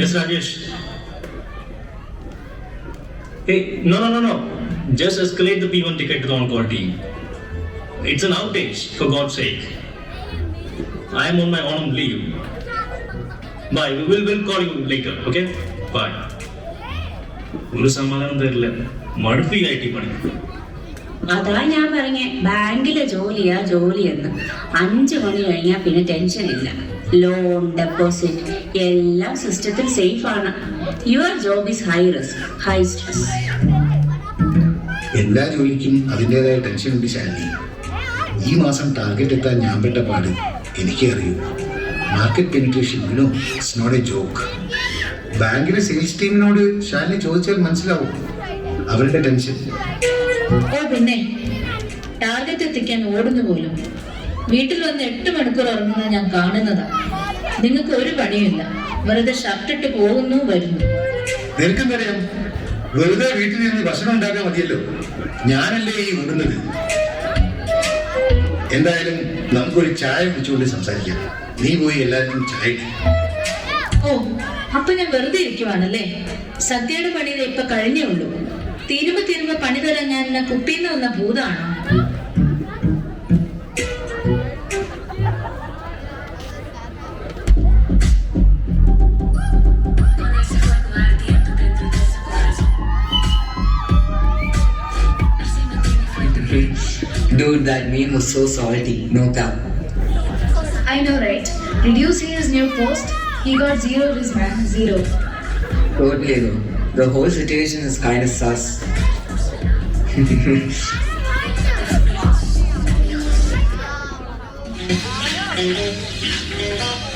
Yes, Rajesh. Hey, no, no, no, no. Just escalate the P1 ticket to the Encore team. It's an outage, for God's sake. I am on my own leave. Bye. We will will call you later. Okay? Bye. ஒரு சமாதானம் தெரியல மடுப்பி ஆயிட்டு பண்ணி അതാ ഞാൻ പറഞ്ഞേ ബാങ്കിലെ ജോലിയാ ജോലി എന്ന് അഞ്ചു മണി കഴിഞ്ഞാൽ പിന്നെ ടെൻഷൻ ഇല്ല. ലോൺ ഡെപ്പോസിറ്റ് എല്ലാം സിസ്റ്റത്തിൽ സേഫ് ആണ്. Your job is high risk high stress എല്ലാ ജോലിക്കും അതിന്റെതായ ടെൻഷൻ ഉണ്ട് ശാലിനി. ഈ മാസം ടാർഗറ്റ് എത്താൻ ഞാൻ പെട്ട പാട് എനിക്കേ അറിയൂ. Market penetration you know it's not a joke ബാങ്കിലെ സെയിൽസ് ടീമിനോട് ശാലിനി ചോദിച്ചാൽ മനസ്സിലാവും അവരുടെ ടെൻഷൻ ഓ പിന്നെ. ടാർഗറ്റ് എത്തിക്കാൻ ഓടുന്നു പോലും. വീട്ടിൽ വന്ന് എട്ട് മണിക്കൂർ ഉറങ്ങുന്നത് ഞാൻ കാണുന്നതാ. നിങ്ങൾക്ക് ഒരു പണിയില്ല വെറുതെ ഷർട്ടിട്ട് പോകുന്നു വരുന്നു. നിനക്കെന്തറിയാം വെറുതെ വീട്ടിൽ നിന്ന് ഭക്ഷണം ഉണ്ടാക്കാൻ മതിയല്ലോ. ഞാനല്ലേ ഈ ഓടുന്നത് എന്തായാലും നമുക്കൊരു ചായ കുടിച്ചുകൊണ്ട് സംസാരിക്കാം. നീ പോയി എല്ലാവരും ചായ. ഓ അപ്പൊ ഞാൻ വെറുതെ ഇരിക്കുവാണല്ലേ? സദ്യയുടെ പണിയിൽ ഇപ്പൊ കഴിഞ്ഞേ ഉള്ളൂ. തീരുമ്പോ തീരുമ്പോ പണി തരാൻ ഞാൻ എന്നെ കുപ്പിന്ന് വന്ന ഭൂതാണോ Dude, that meme was so salty. No cap. I know, right? Did you see his new post? He got zero views, man. Zero. Totally though. The whole situation is kind of sus.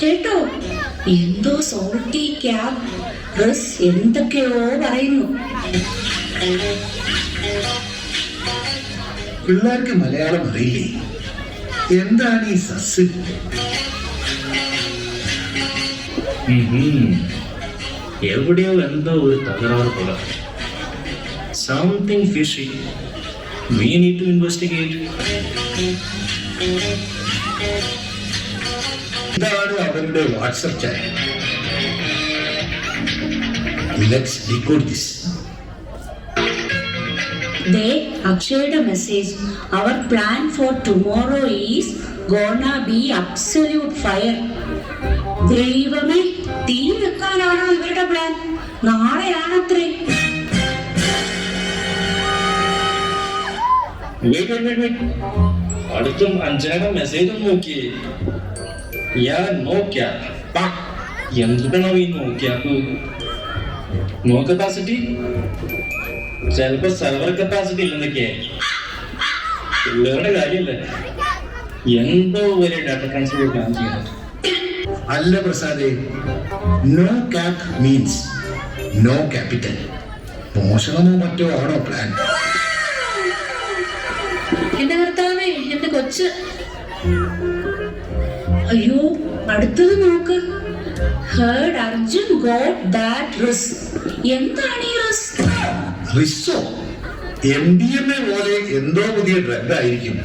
കേട്ടോ എന്തോ salty cab bus എന്തൊക്കെയോ പറയുന്നു പിള്ളേർക്ക് മലയാളം അറിയില്ലേ എന്താണ് ഈ സസ്. എവിടെയോ എന്തോ ഒരു തകരാറ് പോലെ something fishy we need to investigate ഇതാണ് അവരുടെ WhatsApp channel let's decode this ദേ അക്ഷയുടെ message our plan for tomorrow is gonna be absolute fire ദൈവമേ തീ വെക്കാനാണോ ഇവരുടെ പ്ലാൻ നാളെയാണത്രേ. അടുത്തും അഞ്ചനയുടെ മെസ്സേജും നോക്കി. ഞാൻ നോക്കിയ. എന്തിനാണോ ഈ നോക്കിയാ നോ കപ്പാസിറ്റി ചിലപ്പോ സെർവർ കപ്പാസിറ്റി ഇല്ലെന്നൊക്കെ. പിള്ളേരുടെ കാര്യമല്ലേ? എന്തോ വലിയ ഡാറ്റ ട്രാൻസ്ഫർ പ്ലാൻ ചെയ്യണം അല്ല പ്രസാദേ no cap means no capital മോഷണമോ മറ്റോ ആണോ പ്ലാൻ എന്റെ ഭർത്താവേ എന്റെ കൊച്ച്. അയ്യോ അടുത്തത് നോക്ക്. Heard Arjun got that risk എന്താണ് ഈ റിസ് റിസോ എം ഡി എം എ പോലെ എന്തോ പുതിയ ഡ്രഗ് ആയിരിക്കും.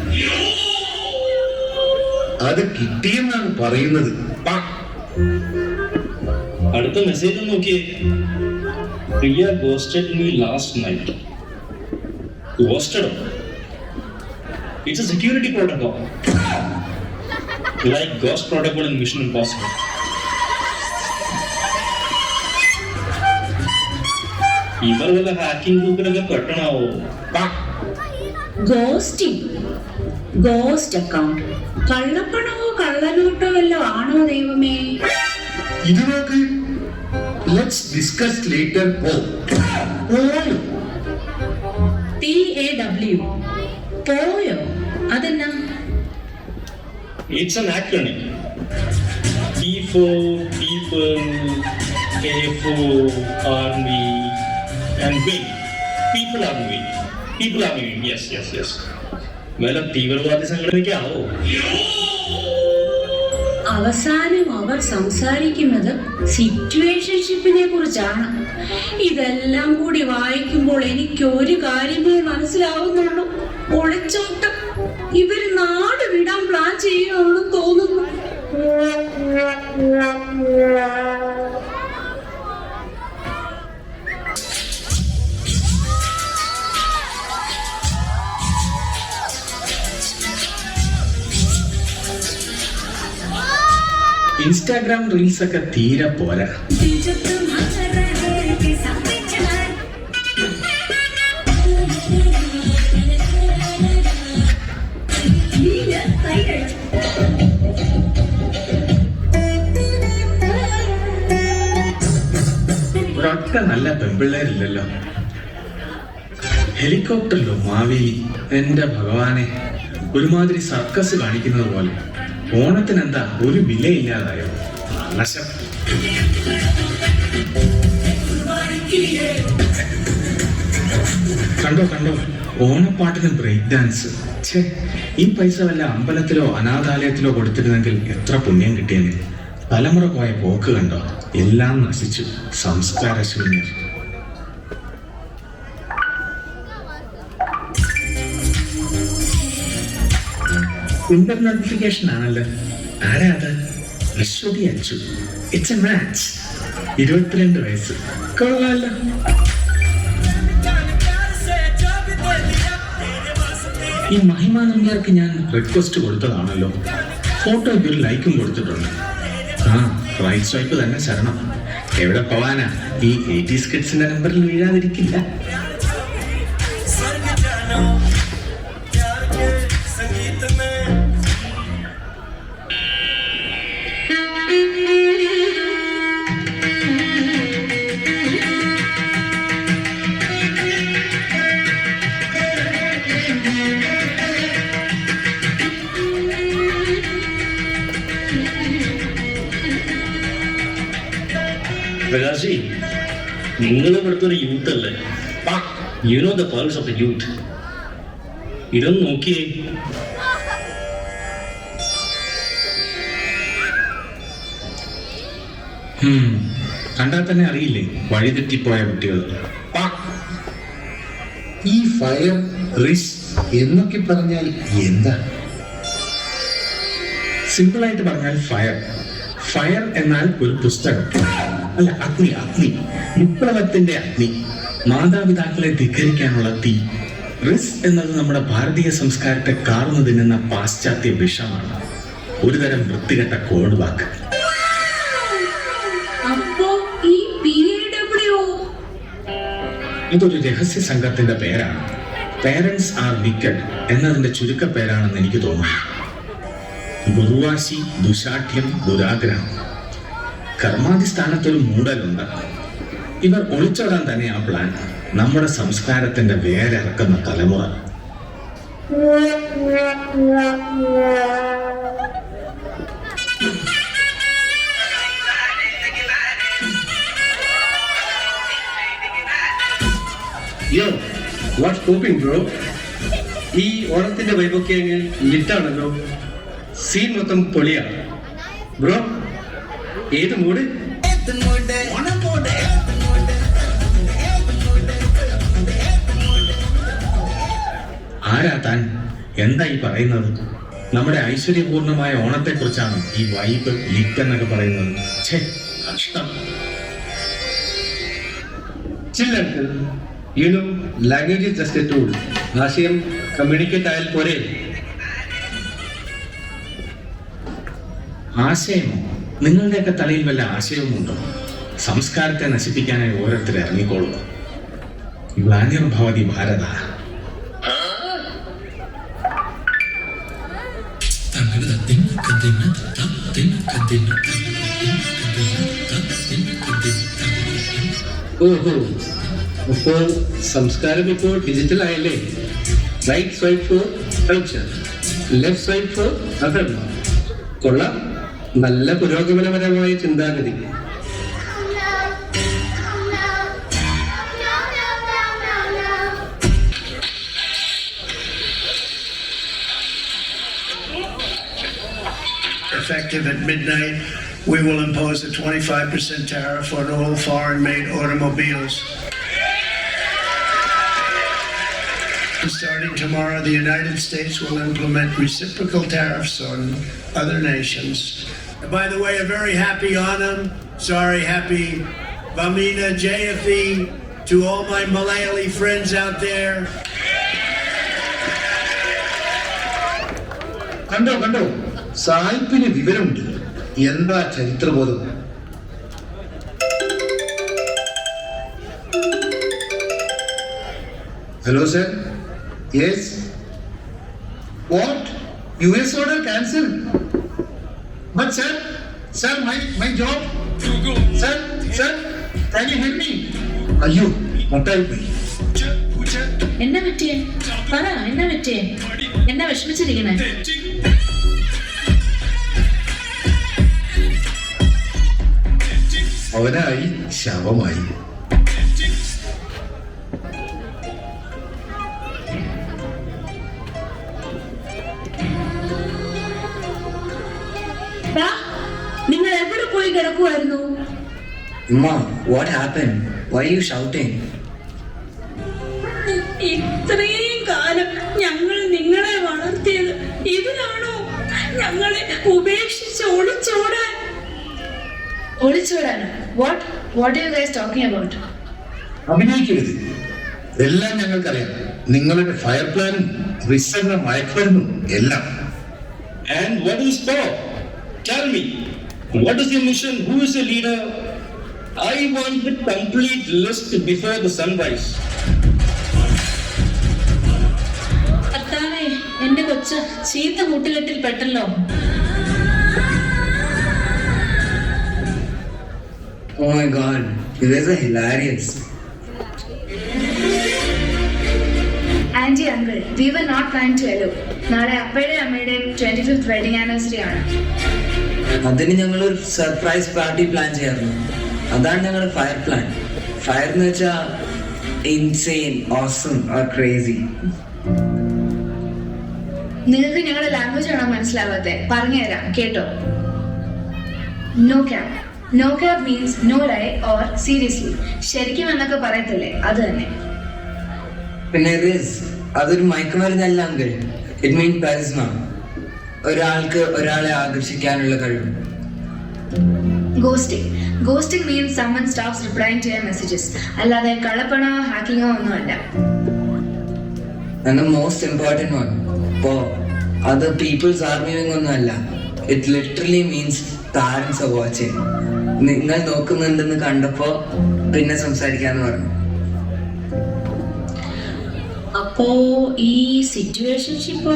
അത് കിട്ടിയെന്നാണ് പറയുന്നത്. അടുത്ത മെസ്സേജ് നോക്കിയേ. Priya ghosted me last night ഗോസ്റ്റഡോ it's a security protocol like ghost protocol in Mission Impossible ഇവർ വല്ല ഹാക്കിംഗ് ഗ്രൂപ്പിലൊക്കെ പെട്ടണാവോ? പ. ഗോസ്റ്റിംഗ് ഗോസ്റ്റ് അക്കൗണ്ട് കള്ളപ്പണമോ കള്ളനോട്ടോ വല്ലോ ആണോ ദൈവമേ? ഇത് നോക്ക് ലെറ്റ്സ് ഡിസ്കസ് ലേറ്റർ ഓ ഓയോ പി എ ഡബ്ല്യു പോയോ? അതെന്നാ? It's an acronym. P for people, A for army, and win. People are moving. People are moving. Yes, yes, yes. വല്ല തീവ്രവാദി സംഘടനയ്ക്കാവോ അവസാനം അവർ സംസാരിക്കുന്നത് സിറ്റുവേഷൻഷിപ്പിനെ കുറിച്ചാണ് ഇതെല്ലാം കൂടി വായിക്കുമ്പോൾ എനിക്ക് ഒരു കാര്യമേ മനസ്സിലാവുന്നുള്ളൂ ഒളിച്ചോട്ടം ഇവർ നാട് വിടാൻ പ്ലാൻ ചെയ്യുകയാണെന്ന് തോന്നുന്നു ഇൻസ്റ്റാഗ്രാം റീൽസ് ഒക്കെ തീരെ പോരാ. നല്ല പെമ്പിള്ളേരില്ലല്ലോ. ഹെലികോപ്റ്ററിലോ മാവേലി എന്റെ ഭഗവാനെ ഒരുമാതിരി സർക്കസ് കാണിക്കുന്നത് പോലെ. ഓണത്തിന് എന്താ ഒരു വിലയില്ലാതായോ? നശം കണ്ടോ കണ്ടോ? ഓണപ്പാട്ടിന് ബ്രേക്ക് ഡാൻസ് ഛേ ഈ പൈസ വല്ല അമ്പലത്തിലോ അനാഥാലയത്തിലോ കൊടുത്തിരുന്നെങ്കിൽ എത്ര പുണ്യം കിട്ടിയെന്ന് തലമുറ പോയ പോക്ക് കണ്ടോ? എല്ലാം നശിച്ചു. സംസ്കാര ശൂന്യർ ഇന്റർ നോട്ടിഫിക്കേഷൻ ആണല്ലോ. ആരാ അത്? Aswathy Achu it's a match ഇരുപത്തിരണ്ട് വയസ്സ്. കൊള്ളാമല്ലോ ഈ മഹിമ നമ്പ്യാർക്ക് ഞാൻ റിക്വസ്റ്റ് കൊടുത്തതാണല്ലോ. ഫോട്ടോ ഒരു ലൈക്കും കൊടുത്തിട്ടുണ്ട്. ആ റൈറ്റ് സ്വൈപ്പ് തന്നെ ശരണം. എവിടെ പോവാനാ? ഈ എയ്റ്റീസ് കിഡ്സിന്റെ നമ്പറിൽ വീഴാതിരിക്കില്ല. പ്രകാശി നിങ്ങൾ ഇവിടുത്തെ ഒരു യൂത്ത് അല്ലേ you know the of the youth ഇതൊന്ന് നോക്കിയേ. കണ്ടാൽ തന്നെ അറിയില്ലേ? വഴിതെറ്റിപ്പോയ കുട്ടികൾ. ഈ ഫയർ റിസ് എന്നൊക്കെ പറഞ്ഞാൽ എന്താ? സിമ്പിൾ ആയിട്ട് പറഞ്ഞാൽ ഫയർ. ഫയർ എന്നാൽ ഒരു പുസ്തകം. അല്ല അഗ്നി അഗ്നി. വിപ്ലവത്തിന്റെ അഗ്നി. മാതാപിതാക്കളെ ധിക്കരിക്കാനുള്ള തീ. റിസ് എന്നത് നമ്മുടെ ഭാരതീയ സംസ്കാരത്തെ കാർന്നു തിന്നുന്ന പാശ്ചാത്യ വിഷമാണ്. ഒരുതരം വൃത്തികെട്ട കോഡ് വാക്ക്. ഇതൊരു രഹസ്യ സംഘത്തിന്റെ പേരാണ്. പേരൻസ് ആർ വിക്കഡ് എന്നതിന്റെ ചുരുക്ക പേരാണെന്ന് എനിക്ക് തോന്നുന്നു. ദുർവാശി ദുശാഠ്യം ദുരാഗ്രഹം. കർമാധിസ്ഥാനത്തൊരു മൂടലുണ്ട്. ഇവർ ഒളിച്ചോടാൻ തന്നെ ആ പ്ലാൻ നമ്മുടെ സംസ്കാരത്തിന്റെ വേരറക്കുന്ന തലമുറ. യോ ബ്രോ ഈ ഓണത്തിന്റെ വൈബൊക്കെ ലിറ്റാണല്ലോ സീൻ മൊത്തം പൊളിയാ. ബ്രോ ഏത് മൂഡ്? ആരാ താൻ? എന്താ ഈ പറയുന്നത്? നമ്മുടെ ഐശ്വര്യപൂർണമായ ഓണത്തെ കുറിച്ചാണ് ഈ വൈബ് ലിക്ക് എന്നൊക്കെ പറയുന്നത്. ഛേ കഷ്ടം. ചില്ലൻ നോ ലാംഗ്വേജ് ജസ്റ്റ് ആശയം കമ്മ്യൂണിക്കേറ്റ് ആയാൽ പോരെ? ആശയമോ? നിങ്ങളുടെയൊക്കെ തലയിൽ വല്ല ആശയവും ഉണ്ടോ? സംസ്കാരത്തെ നശിപ്പിക്കാനായി ഓരോരുത്തർ ഇറങ്ങിക്കോളൂ ഗ്ലാനിർഭവതി ഭാരത. ഓഹോ അപ്പോൾ സംസ്കാരം ഇപ്പോൾ digital ആയല്ലേ right swipe for culture left swipe for അധർമ്മ. കൊള്ളാം. നല്ല പുരോഗമനപരമായ ചിന്താഗതി Perfect. effective at midnight, we will impose a 25% tariff on all foreign made automobiles. Starting tomorrow, the United States will implement reciprocal tariffs on other nations. By the way, a very happy Onam, sorry, happy Vamina JFE to all my Malayali friends out there. കണ്ടോ കണ്ടോ സായിപ്പിന് വിവരമുണ്ട് എന്താ ചരിത്രബോധം hello sir Yes What? U S order cancel but sir, sir my my job sir sir can you help me? അയ്യോ മൊട്ടായി പോയി. എന്നാ പറ്റിയേ? പറ എന്നാ പറ്റിയേ? എന്നാ വിഷമിച്ചിരിക്കണേ? അവനായി ശവമായി. കിടക്കുമായിരുന്നു Ma, what happen why you shouting? ഇത്രയും കാലം ഞങ്ങൾ നിങ്ങളെ വളർത്തിയത് ഇവരാണോ ഞങ്ങളെ ഉപേക്ഷിച്ച് ഒളിച്ചോടാൻ? ഒളിച്ചോടാനോ? What what you guys talking about അഭിനയിക്കരുത്. എല്ലാം ഞങ്ങൾക്കറിയാം. നിങ്ങളുടെ ഫയർ പ്ലാനും റിസർവ് മയക്കുമരുന്നും എല്ലാം. And what is stop? Tell me, what is your mission? Who is the leader? I want the complete list before the sunrise. കർത്താവേ എന്റെ കൊച്ച് ചീത്ത കൂട്ടുകെട്ടിൽ പെട്ടല്ലോ Oh my god, you guys are hilarious. Aunty uncle we were not plan to elope. നാളെ അപ്പയുടെയും അമ്മയുടെയും twenty fifth wedding anniversary ആണ് അതിന് ഞങ്ങൾ ഒരു സർപ്രൈസ് പാർട്ടി പ്ലാൻ ചെയ്യാറുണ്ട്. അതാണ് ഞങ്ങളുടെ ഫയർ പ്ലാൻ ഫയർ എന്ന് വെച്ചാൽ ഇൻസെയിൻ ഓസം ഓർ ക്രേസി നിങ്ങൾക്ക് ഞങ്ങളുടെ ലാംഗ്വേജ് ആണോ മനസ്സിലാവാത്തെ? പറഞ്ഞുതരാം കേട്ടോ. No cab no cab means no lie or seriously ശരിക്കും എന്നൊക്കെ പറയത്തില്ലേ? അത് തന്നെ. പിന്നെ റിസ് അതൊരു മയക്കുമരുന്നല്ല അങ്കിൾ ഇറ്റ് മീൻ പാരിസ്മ ഒരാൾക്ക് ഒരാളെ ആകർഷിക്കാനുള്ള കഴിവ്. Ghosting ghosting means someone stops replying to your messages അല്ലാതെ കള്ളപ്പണോ ഹാക്കിങ്ങോ ഒന്നുമല്ല. And the most important one ഇപ്പോ അത് പീപ്പിൾസ് ഒന്നും ഒന്നുമല്ല. It literally means parents are watching നിങ്ങൾ നോക്കുന്നുണ്ടെന്ന് കണ്ടപ്പോൾ പിന്നെ സംസാരിക്കാന്ന് പറഞ്ഞു. അപ്പോ ഈ സിറ്റുവേഷൻഷിപ്പോ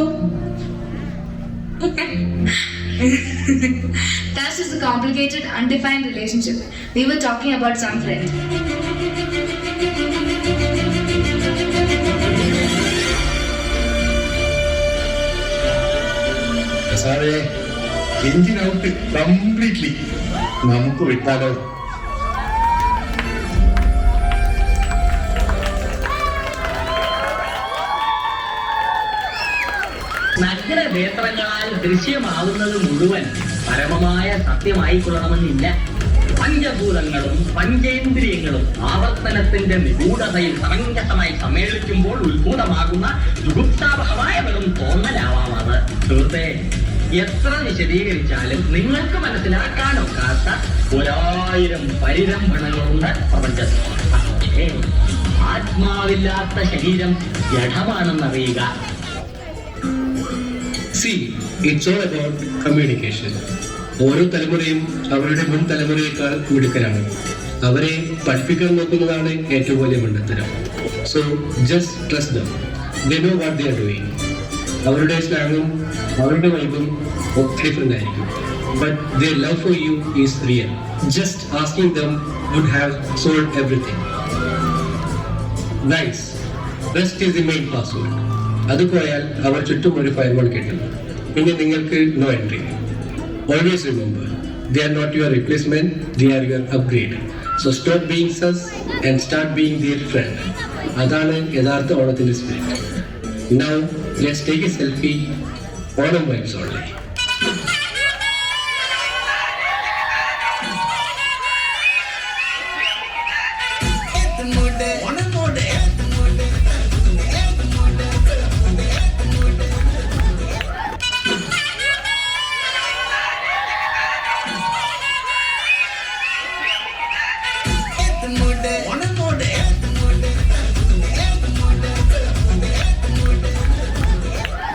That is a complicated, undefined relationship. We were talking about some friend. സാറേ എഞ്ചിൻ ഔട്ട് കംപ്ലീറ്റ്ലി നമുക്ക് വിട്ടാലോ നഗ്നനേത്രങ്ങളാൽ ദൃശ്യമാവുന്നത് മുഴുവൻ പരമമായ സത്യമായിക്കൊള്ളണമെന്നില്ല. പഞ്ചഭൂതങ്ങളും പഞ്ചേന്ദ്രിയങ്ങളും ആവർത്തനത്തിന്റെ നിഗൂഢതയിൽ സമഞ്ജസമായി സമ്മേളിക്കുമ്പോൾ ഉത്ഭൂതമാകുന്ന ദുഗുപ്താവഹമായ വെറും തോന്നലാവാം അത്. സുഹൃത്തെ എത്ര വിശദീകരിച്ചാലും നിങ്ങൾക്ക് മനസ്സിലാക്കാനൊക്കാത്ത ഒരായിരം പരിരംഭണങ്ങളുണ്ട് പ്രപഞ്ചത്തിൽ. പക്ഷേ ആത്മാവില്ലാത്ത ശരീരം ജഡമാണെന്നറിയുക. See it's all about communication ഓരോ തലമുറയും അവരുടെ മുൻ തലമുറയേക്കാൾ മിടുക്കരാണ്. അവരെ പഠിപ്പിക്കാൻ നോക്കുന്നതാണ് ഏറ്റവും വലിയ മണ്ടത്തരം so just trust them they know what they are doing അവരുടെ സ്ലാങ്ങും അവരുടെ വൈബും ഒക്കെ ഡിഫറെന്റ് ആയിരിക്കും. But the love for you is real just asking them would have sold everything nice best is the main password അത് പോയാൽ അവർ ചുറ്റും ഒരു ഫയർവാൾ കിട്ടും പിന്നെ നിങ്ങൾക്ക് no entry always remember they are not your replacement they are your upgrade so stop being sus and start being dear friend അതാണ് യഥാർത്ഥ ഓണത്തിന്റെ spirit now let's take a selfie Onam vibes only